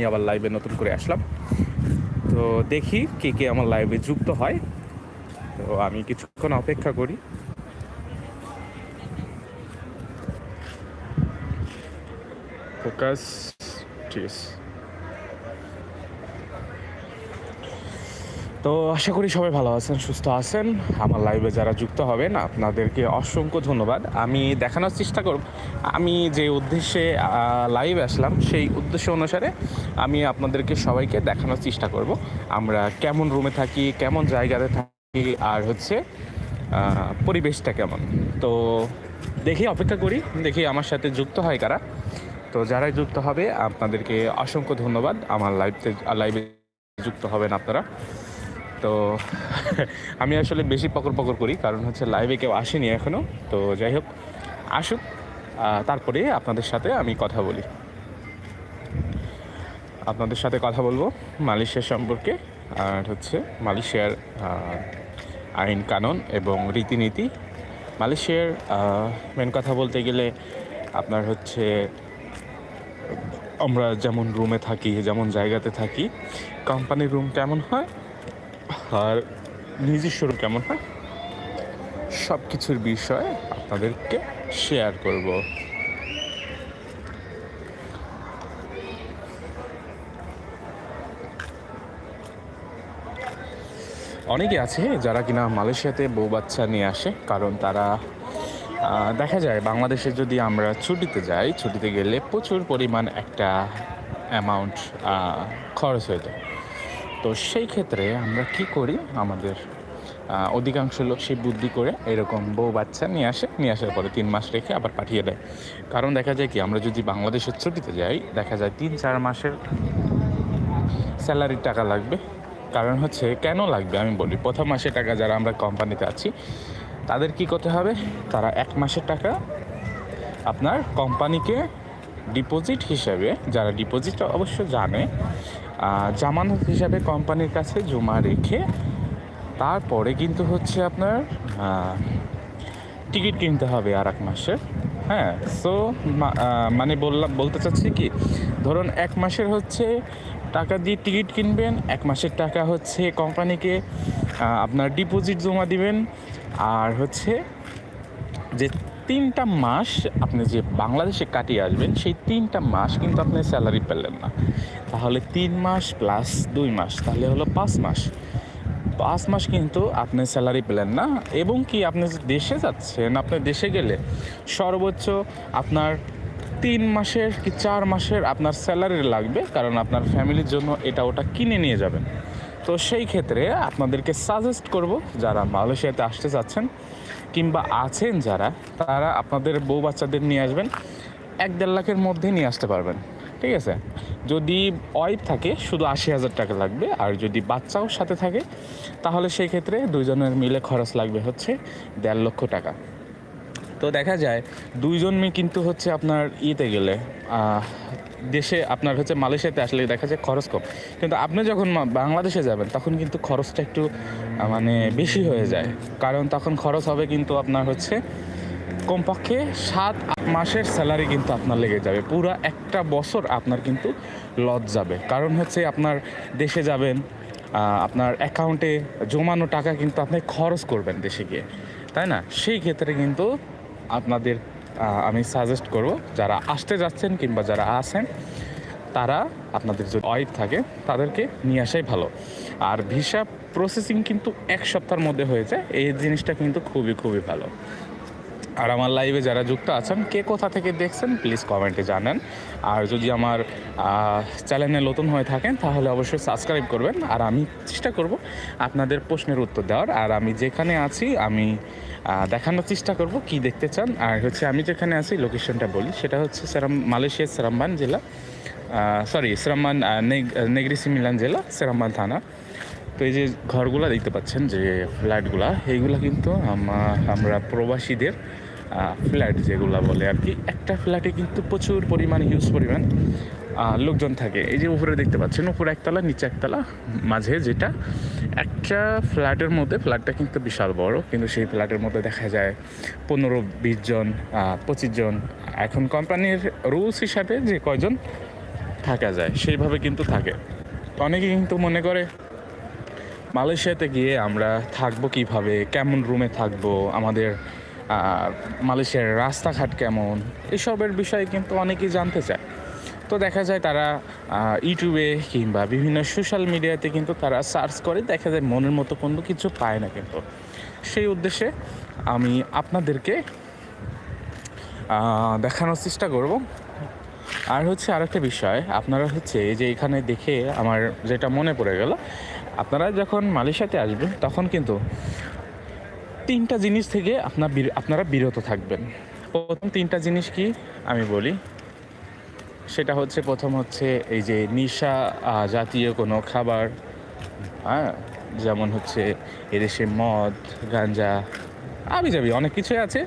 আমি আবার লাইভে নতুন করে আসলাম। তো দেখি কে কে আমার লাইভে যুক্ত হয়। তো আমি কিছুক্ষণ অপেক্ষা করি। ফোকাস ঠিক আছে। তো আশা করি সবাই ভালো আছেন, সুস্থ আছেন। আমার লাইভে যারা যুক্ত হবেন, আপনাদেরকে অসংখ্য ধন্যবাদ। আমি দেখানোর চেষ্টা করব। আমি যে উদ্দেশ্যে লাইভে আসলাম, সেই উদ্দেশ্য অনুসারে আমি আপনাদেরকে সবাইকে দেখানোর চেষ্টা করব। আমরা কেমন রুমে থাকি, কেমন জায়গাতে থাকি, আর হচ্ছে পরিবেশটা কেমন? তো দেখি, অপেক্ষা করি। দেখি আমার সাথে যুক্ত হয় কারা। তো যারাই যুক্ত হবে, আপনাদেরকে অসংখ্য ধন্যবাদ। আমার লাইভতে লাইভে যুক্ত হবেন আপনারা। তো আমি আসলে বেশি পকর পকর করি, কারণ হচ্ছে লাইভে কেউ আসেনি এখনও তো যাই হোক, আসুক তারপরে আপনাদের সাথে আমি কথা বলি। আপনাদের সাথে কথা বলব মালয়েশিয়া সম্পর্কে, আর হচ্ছে মালয়েশিয়ার আইন কানুন এবং রীতিনীতি। মালয়েশিয়ার মেন কথা বলতে গেলে আপনার হচ্ছে আমরা যেমন রুমে থাকি, যেমন জায়গাতে থাকি কোম্পানির রুম কেমন হয় আর নিজের রুম কেমন হয়? সব কিছুর বিষয়ে আপনাদেরকে শেয়ার করব। অনেকে আছে যারা কিনা মালয়েশিয়াতে বউ বাচ্চা নিয়ে আসে, কারণ তারা দেখা যায় বাংলাদেশে যদি আমরা ছুটিতে যাই, ছুটিতে গেলে প্রচুর পরিমাণ একটা অ্যামাউন্ট খরচ হয়ে যায়। তো সেই ক্ষেত্রে আমরা কি করি? আমাদের অধিকাংশ লোক সেই বুদ্ধি করে এরকম বউ বাচ্চা নিয়ে আসে, নিয়ে আসার পরে তিন মাস রেখে আবার পাঠিয়ে দেয়। কারণ দেখা যায় কি, আমরা যদি বাংলাদেশের ছুটিতে যাই, দেখা যায় তিন, চার মাসের স্যালারির টাকা লাগবে। কারণ হচ্ছে কেন লাগবে? আমি বলি, প্রথম মাসের টাকা যারা আমরা কোম্পানিতে আছি, তাদের কি করতে হবে? তারা এক মাসের টাকা আপনার কোম্পানিকে ডিপোজিট হিসাবে, যারা ডিপোজিট অবশ্য জানে জামানত হিসাবে কোম্পানির কাছে জমা রেখে তারপরে কিন্তু হচ্ছে আপনার টিকিট কিনতে হবে আর এক মাসের। হ্যাঁ সো মানে বললাম বলতে চাচ্ছি কি, ধরুন এক মাসের হচ্ছে টাকা দিয়ে টিকিট কিনবেন, এক মাসের টাকা হচ্ছে কোম্পানিকে আপনার ডিপোজিট জমা দিবেন, আর হচ্ছে যে তিনটা মাস আপনি যে বাংলাদেশে কাটিয়ে আসবেন, সেই তিনটা মাস কিন্তু আপনি স্যালারি পেলেন না। তাহলে তিন মাস প্লাস দুই মাস, তাহলে হলো পাঁচ মাস। পাঁচ মাস কিন্তু আপনি স্যালারি পেলেন না এবং কি আপনি দেশে যাচ্ছেন, আপনি দেশে গেলে সর্বোচ্চ আপনার তিন মাসের কি চার মাসের আপনার স্যালারি লাগবে, কারণ আপনার ফ্যামিলির জন্য এটা ওটা কিনে নিয়ে যাবেন। তো সেই ক্ষেত্রে আপনাদেরকে সাজেস্ট করব, যারা মালয়েশিয়াতে আসতে চাচ্ছেন কিংবা আছেন যারা, তারা আপনাদের বউ বাচ্চাদের নিয়ে আসবেন, এক দেড় লাখের মধ্যে নিয়ে আসতে পারবেন। ঠিক আছে? যদি ওয়াইফ থাকে, শুধু আশি হাজার টাকা লাগবে, আর যদি বাচ্চাও সাথে থাকে, তাহলে সেই ক্ষেত্রে দুজনের মিলে খরচ লাগবে হচ্ছে দেড় লক্ষ টাকা। তো দেখা যায়, দুইজন মেয়ে কিন্তু হচ্ছে আপনার ইয়েতে গেলে দেশে আপনার হচ্ছে মালয়েশিয়াতে আসলে দেখা যায় খরচ কম কিন্তু আপনি যখন বাংলাদেশে যাবেন, তখন কিন্তু খরচটা একটু মানে বেশি হয়ে যায়। কারণ তখন খরচ হবে কিন্তু আপনার হচ্ছে কমপক্ষে সাত, আট মাসের স্যালারি কিন্তু আপনার লেগে যাবে। পুরো একটা বছর আপনার কিন্তু লস যাবে। কারণ হচ্ছে আপনার দেশে যাবেন আপনার অ্যাকাউন্টে জমানো টাকা কিন্তু আপনি খরচ করবেন দেশে গিয়ে। তাই না? সেই ক্ষেত্রে কিন্তু আপনাদের আমি সাজেস্ট করব, যারা আসতে যাচ্ছেন কিংবা যারা আছেন, তারা আপনাদের যদি অয়েড থাকে, তাদেরকে নিয়ে আসাই ভালো। আর ভিসা প্রসেসিং কিন্তু এক সপ্তাহের মধ্যে হয়ে যায়, এই জিনিসটা কিন্তু খুবই খুবই ভালো। আর আমার লাইভে যারা যুক্ত আছেন, কে কোথা থেকে দেখছেন প্লিজ কমেন্টে জানান। আর যদি আমার চ্যানেলে নতুন হয়ে থাকেন, তাহলে অবশ্যই সাবস্ক্রাইব করবেন। আর আমি চেষ্টা করব আপনাদের প্রশ্নের উত্তর দেওয়ার। আর আমি যেখানে আছি, আমি দেখানোর চেষ্টা করব কি দেখতে চান। আর হচ্ছে আমি যেখানে আছি লোকেশনটা বলি। সেটা হচ্ছে সেরাম, মালয়েশিয়ার সেরাম্বান জেলা। সরি সেরাম্বান নেগরি সিমিলান জেলা, সেরাম্বান থানা। তো এই যে ঘরগুলো দেখতে পাচ্ছেন, যে ফ্ল্যাটগুলা এইগুলা কিন্তু আমরা প্রবাসীদের ফ্ল্যাট যেগুলা বলে আর কি। একটা ফ্ল্যাটে কিন্তু প্রচুর পরিমাণ হিউজ পরিমাণ লোকজন থাকে। এই যে উপরে দেখতে পাচ্ছেন, উপরে একতলা, নিচে একতলা, মাঝে যেটা। একটা ফ্ল্যাটের মধ্যে, ফ্ল্যাটটা কিন্তু বিশাল বড়, কিন্তু সেই ফ্ল্যাটের মধ্যে দেখা যায় পনেরো, বিশ জন পঁচিশ জন। এখন কোম্পানির রুলস হিসাবে যে কয়জন থাকা যায়, সেইভাবে কিন্তু থাকে। অনেকে কিন্তু মনে করে, মালয়েশিয়াতে গিয়ে আমরা থাকব কীভাবে? কেমন রুমে থাকব? আমাদের মালয়েশিয়ার রাস্তাঘাট কেমন, এসবের বিষয়ে কিন্তু অনেকেই জানতে চায়। তো দেখা যায় তারা ইউটিউবে কিংবা বিভিন্ন সোশ্যাল মিডিয়াতে কিন্তু তারা সার্চ করে, দেখা যায় মনের মতো কোনো কিছু পায় না কিন্তু। সেই উদ্দেশ্যে আমি আপনাদেরকে দেখানোর চেষ্টা করব। আর হচ্ছে আরেকটা বিষয়, আপনারা হচ্ছে যে এখানে দেখে আমার যেটা মনে পড়ে গেল, আপনারা যখন মালয়েশিয়াতে আসবেন, তখন কিন্তু তিনটা জিনিস থেকে আপনার আপনারা বিরত থাকবেন। প্রথম তিনটা জিনিস কি আমি বলি? সেটা হচ্ছে প্রথম হচ্ছে এই যে নিশা জাতীয় কোনো খাবার হ্যাঁ যেমন হচ্ছে এদেশে মদ, গাঞ্জা আমি যাবি অনেক কিছুই আছে।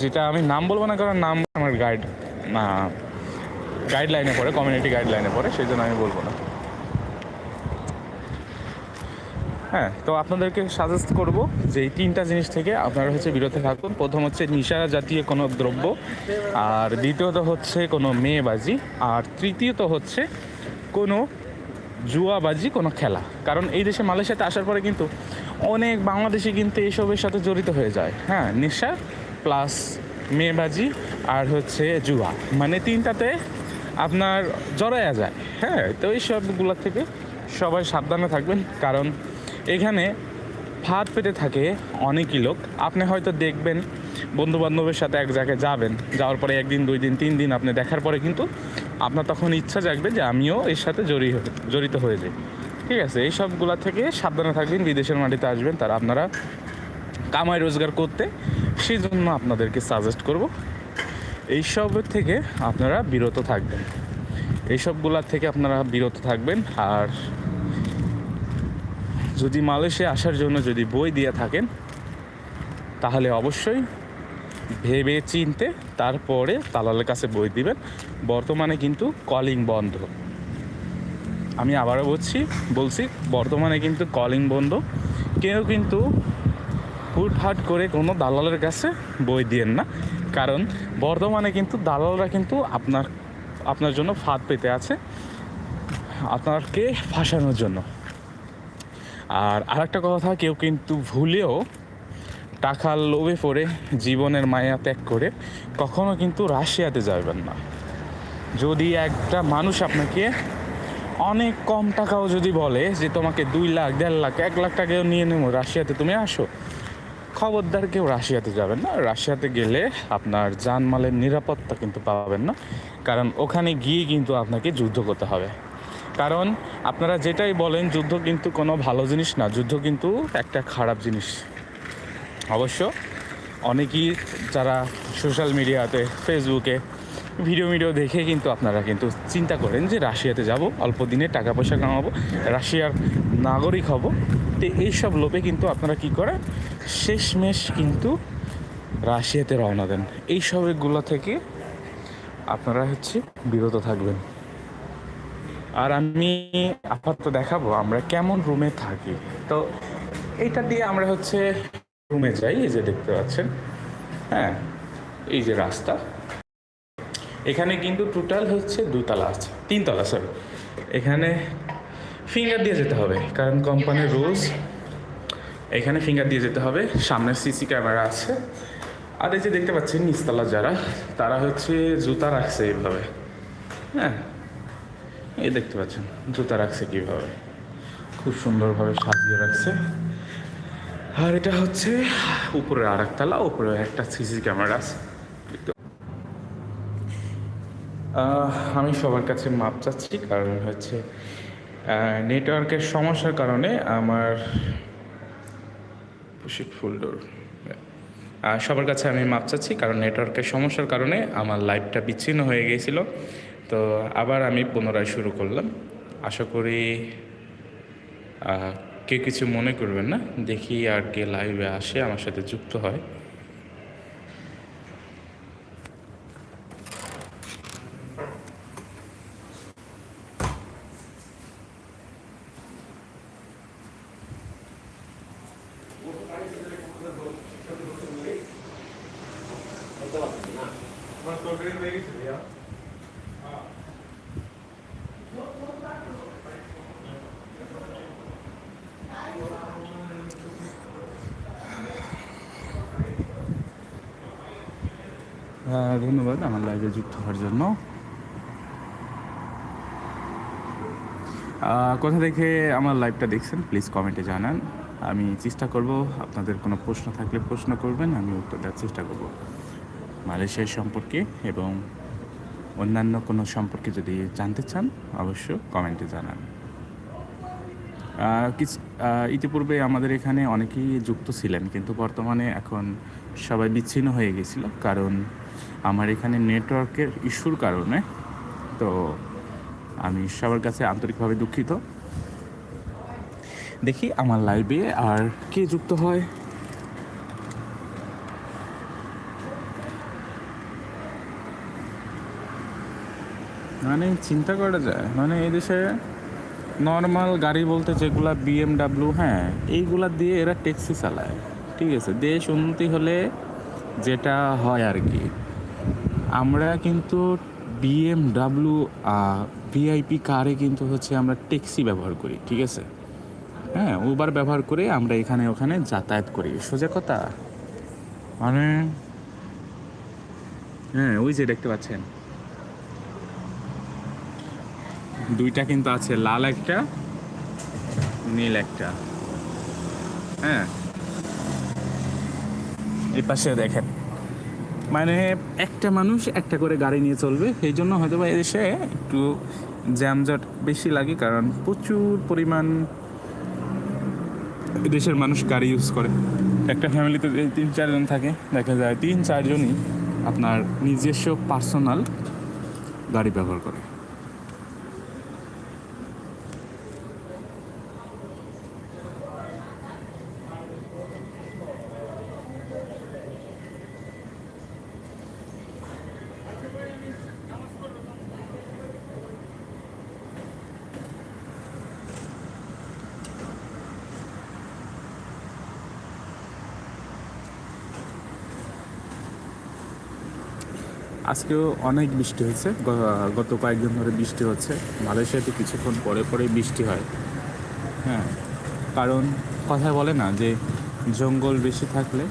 যেটা আমি নাম বলব না কারণ নাম আমার গাইড গাইডলাইনে পড়ে কমিউনিটি গাইডলাইনে পড়ে সেই জন্য আমি বলব না। হ্যাঁ তো আপনাদেরকে সাজেস্ট করব যে এই তিনটা জিনিস থেকে আপনারা হচ্ছে বিরত থাকুন। প্রথম হচ্ছে নিশা জাতীয় কোনো দ্রব্য, আর দ্বিতীয়ত হচ্ছে কোনো মেয়েবাজি, আর তৃতীয়ত হচ্ছে কোনো জুয়াবাজি, কোনো খেলা। কারণ এই দেশে মালয়েশিয়াতে আসার পরে কিন্তু অনেক বাংলাদেশি কিন্তু এইসবের সাথে জড়িত হয়ে যায়। হ্যাঁ নেশা প্লাস মেয়েবাজি আর হচ্ছে জুয়া। মানে তিনটাতে আপনার জড়ায়া যায়। হ্যাঁ তো এই সবগুলো থেকে সবাই সাবধানে থাকবেন, কারণ এখানে ফাঁদ পেতে থাকে অনেকই লোক। আপনি হয়তো দেখবেন বন্ধু বান্ধবের সাথে এক জায়গায় যাবেন, যাওয়ার পরে একদিন, দুই দিন, তিন দিন আপনি দেখার পরে কিন্তু আপনার তখন ইচ্ছা জাগবে যে আমিও এর সাথে জড়িত জড়িত হয়ে যাই। ঠিক আছে, এই সবগুলা থেকে সাবধানে থাকবেন, বিদেশের মাটিতে আসবেন, তারা আপনারা কামাই রোজগার করতে সেই জন্য আপনাদেরকে সাজেস্ট করব। এইসব থেকে আপনারা বিরত থাকবেন। এইসবগুলার থেকে আপনারা বিরত থাকবেন, আর যদি মালয়েশিয়া আসার জন্য যদি বই দিয়ে থাকেন, তাহলে অবশ্যই ভেবে চিনতে তারপরে দালালের কাছে বই দিবেন। বর্তমানে কিন্তু কলিং বন্ধ। আমি আবারও বলছি বলছি, বর্তমানে কিন্তু কলিং বন্ধ। কেউ কিন্তু হুটহাট করে কোনো দালালের কাছে বই দিয়েন না। কারণ বর্তমানে কিন্তু দালালরা কিন্তু আপনার আপনার জন্য ফাঁদ পেতে আছে। আপনাকে ফাঁসানোর জন্য। আর আরেকটা কথা, কেউ কিন্তু ভুলেও টাকার লোভে পড়ে জীবনের মায়া ত্যাগ করে কখনো কিন্তু রাশিয়াতে যাবেন না। যদি একটা মানুষ আপনাকে অনেক কম টাকাও যদি বলে যে তোমাকে দুই লাখ, দেড় লাখ, এক লাখ টাকাও নিয়ে নেব, রাশিয়াতে তুমি আসো, খবরদার কেউ রাশিয়াতে যাবেন না। রাশিয়াতে গেলে আপনার জানমালের নিরাপত্তা কিন্তু পাবেন না, কারণ ওখানে গিয়ে কিন্তু আপনাকে যুদ্ধ করতে হবে। কারণ আপনারা যেটাই বলেন, যুদ্ধ কিন্তু কোনো ভালো জিনিস না। যুদ্ধ কিন্তু একটা খারাপ জিনিস। অবশ্য অনেকেই যারা সোশ্যাল মিডিয়াতে, ফেসবুকে ভিডিও ভিডিও দেখে কিন্তু আপনারা কিন্তু চিন্তা করেন যে রাশিয়াতে যাব, অল্প দিনে টাকা পয়সা কামাবো, রাশিয়ার নাগরিক হব। তো এইসব লোভে কিন্তু আপনারা কি করেন শেষমেশ কিন্তু রাশিয়াতে রওনা দেন। এইসবগুলো থেকে আপনারা হচ্ছে বিরত থাকবেন। আর আমি আপাতত দেখাবো আমরা কেমন রুমে থাকি। তো এইটা দিয়ে আমরা হচ্ছে রুমে যাই, এই যে দেখতে পাচ্ছেন। হ্যাঁ এই যে রাস্তা। এখানে কিন্তু টোটাল হচ্ছে দুতলা আছে, তিনতলা সরি এখানে ফিঙ্গার দিয়ে যেতে হবে, কারণ কোম্পানির রুলস এখানে ফিঙ্গার দিয়ে যেতে হবে, সামনে সিসি ক্যামেরা আছে। আর এই যে দেখতে পাচ্ছেন, নিচতলা যারা, তারা হচ্ছে জুতা রাখছে এইভাবে। হ্যাঁ এই দেখতে পাচ্ছেন, জুতা রাখছে কীভাবে। খুব সুন্দরভাবে সাজিয়ে রাখছে। আর এটা হচ্ছে উপরে আর একতলা উপরে একটা সিসি ক্যামেরা আছে। আমি সবার কাছে মাপ চাচ্ছি, কারণ হচ্ছে নেটওয়ার্কের সমস্যার কারণে আমার ফুল ডোর সবার কাছে আমি মাপ চাচ্ছি, কারণ নেটওয়ার্কের সমস্যার কারণে আমার লাইভটা বিচ্ছিন্ন হয়ে গিয়েছিল। তো আবার আমি পুনরায় শুরু করলাম। আশা করি কেউ কিছু মনে করবেন না। দেখি আর কে লাইভে আসে, আমার সাথে যুক্ত হয়। হ্যাঁ, ধন্যবাদ, আমার লাইভে যুক্ত হওয়ার জন্য। কোথা থেকে আমার লাইভটা দেখছেন প্লিজ কমেন্টে জানান। আমি চেষ্টা করব, আপনাদের কোনো প্রশ্ন থাকলে প্রশ্ন করবেন, আমি উত্তর দেওয়ার চেষ্টা করব। মালয়েশিয়া সম্পর্কে এবং অন্যান্য কোনো সম্পর্কে যদি জানতে চান অবশ্য কমেন্টে জানান। কিছু ইতিপূর্বে আমাদের এখানে অনেকেই যুক্ত ছিলেন, কিন্তু বর্তমানে এখন সবাই বিচ্ছিন্ন হয়ে গেছিল কারণ আমার এখানে নেটওয়ার্কের ইস্যুর কারণে। তো আমি সবার কাছে আন্তরিকভাবে দুঃখিত। দেখি আমার লাইভে আর কে যুক্ত হয়। মানে চিন্তা করা যায়। মানে এই দেশে নর্মাল গাড়ি বলতে যেগুলা বিএমডাব্লিউ হ্যাঁ এইগুলা দিয়ে এরা ট্যাক্সি চালায়। ঠিক আছে, দেশ উন্নতি হলে যেটা হয় আর কি। আমরা কিন্তু বিএমডাব্লিউ ভিআইপি কারে কিন্তু হচ্ছে আমরা ট্যাক্সি ব্যবহার করি, ঠিক আছে? হ্যাঁ উবার ব্যবহার করে আমরা এখানে ওখানে যাতায়াত করি, সোজা কথা। মানে হ্যাঁ ওই যে দেখতে পাচ্ছেন। দুইটা কিন্তু আছে, লাল একটা, নীল একটা। হ্যাঁ। এই পাশে দেখেন। মানে একটা মানুষ একটা করে গাড়ি নিয়ে চলবে, সেই জন্য হয়তো বা এদেশে একটু জ্যামজট বেশি লাগে, কারণ প্রচুর পরিমাণ দেশের মানুষ গাড়ি ইউজ করে। একটা ফ্যামিলিতে তিন চারজন থাকে, দেখা যায় তিন চারজনই আপনার নিজস্ব পার্সোনাল গাড়ি ব্যবহার করে। আজকেও অনেক বৃষ্টি হয়েছে। গত কয়েকদিন ধরে বৃষ্টি হচ্ছে। মালয়েশিয়াতে কিছুক্ষণ পরে পরে বৃষ্টি হয়। হ্যাঁ কারণ কথায় বলে না যে জঙ্গল বেশি থাকলে